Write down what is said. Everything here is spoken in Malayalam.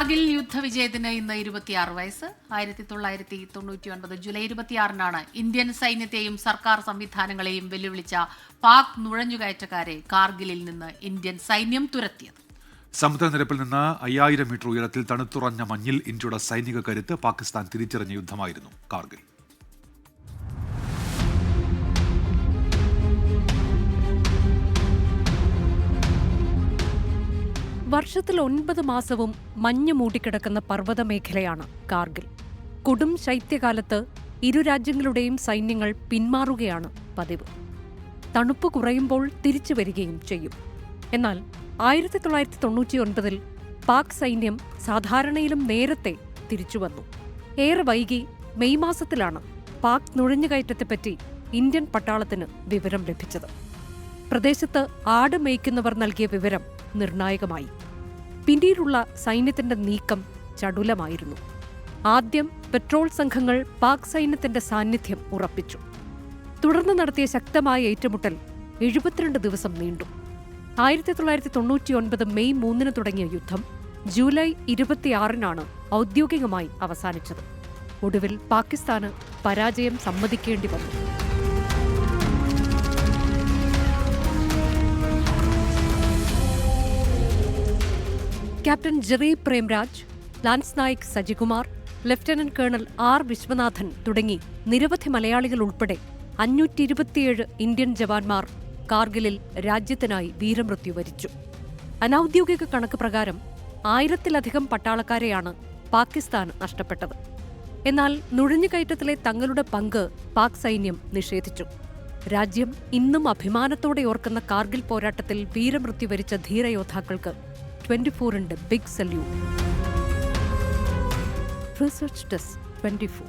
കാർഗിൽ യുദ്ധവിജയത്തിന് ഇന്ന് ഇരുപത്തിയാറ് വയസ്സ്. ആയിരത്തി തൊള്ളായിരത്തി തൊണ്ണൂറ്റി ഒൻപത് ജൂലൈ ഇരുപത്തിയാറിനാണ് ഇന്ത്യൻ സൈന്യത്തെയും സർക്കാർ സംവിധാനങ്ങളെയും വെല്ലുവിളിച്ച പാക് നുഴഞ്ഞുകയറ്റക്കാരെ കാർഗിലിൽ നിന്ന് ഇന്ത്യൻ സൈന്യം തുരത്തിയത്. സമുദ്രനിരപ്പിൽ നിന്ന് അയ്യായിരം മീറ്റർ ഉയരത്തിൽ തണുത്തുറഞ്ഞ മഞ്ഞിൽ ഇന്ത്യയുടെ സൈനിക കരുത്ത് പാകിസ്ഥാൻ തിരിച്ചറിഞ്ഞ യുദ്ധമായിരുന്നു കാർഗിൽ. വർഷത്തിൽ ഒൻപത് മാസവും മഞ്ഞ് മൂടിക്കിടക്കുന്ന പർവത മേഖലയാണ് കാർഗിൽ. കൊടും ശൈത്യകാലത്ത് ഇരു രാജ്യങ്ങളുടെയും സൈന്യങ്ങൾ പിന്മാറുകയാണ് പതിവ്. തണുപ്പ് കുറയുമ്പോൾ തിരിച്ചു വരികയും ചെയ്യും. എന്നാൽ ആയിരത്തി തൊള്ളായിരത്തി തൊണ്ണൂറ്റി ഒൻപതിൽ പാക് സൈന്യം സാധാരണയിലും നേരത്തെ തിരിച്ചുവന്നു ഏറെ വൈകി മെയ് മാസത്തിലാണ് പാക് നുഴഞ്ഞുകയറ്റത്തെപ്പറ്റി ഇന്ത്യൻ പട്ടാളത്തിന് വിവരം ലഭിച്ചത്. പ്രദേശത്ത് ആട് മേയ്ക്കുന്നവർ നൽകിയ വിവരം നിർണായകമായി. പിന്നീടുള്ള സൈന്യത്തിന്റെ നീക്കം ചടുലമായിരുന്നു. ആദ്യം പെട്രോൾ സംഘങ്ങൾ പാക് സൈന്യത്തിന്റെ സാന്നിധ്യം ഉറപ്പിച്ചു. തുടർന്ന് നടത്തിയ ശക്തമായ ഏറ്റുമുട്ടൽ എഴുപത്തിരണ്ട് ദിവസം നീണ്ടു. ആയിരത്തി തൊള്ളായിരത്തി തൊണ്ണൂറ്റിയൊൻപത് മെയ് മൂന്നിന് തുടങ്ങിയ യുദ്ധം ജൂലൈ ഇരുപത്തിയാറിനാണ് ഔദ്യോഗികമായി അവസാനിച്ചത്. ഒടുവിൽ പാകിസ്ഥാന് പരാജയം സമ്മതിക്കേണ്ടി വന്നു. Captain Jerry Premraj lance Naik Sajikumar lieutenant colonel R Viswanathan തുടങ്ങി നിരവധി മലയാളികൾ ഉൾപ്പെടെ അഞ്ഞൂറ്റി ഇരുപത്തിയേഴ് ഇന്ത്യൻ ജവാന്മാർ കാർഗിലിൽ രാജ്യത്തിനായി വീരമൃത്യു വരിച്ചു. അനൌദ്യോഗിക കണക്ക് പ്രകാരം ആയിരത്തിലധികം പട്ടാളക്കാരെയാണ് പാകിസ്ഥാൻ നഷ്ടപ്പെട്ടത്. എന്നാൽ നുഴഞ്ഞുകയറ്റത്തിലെ തങ്ങളുടെ പങ്ക് പാക് സൈന്യം നിഷേധിച്ചു. രാജ്യം ഇന്നും അഭിമാനത്തോടെ ഓർക്കുന്ന കാർഗിൽ പോരാട്ടത്തിൽ വീരമൃത്യു വരിച്ച ധീരയോദ്ധാക്കൾക്ക് ട്വന്റി ഫോറിന്റെ big salute research desk twenty four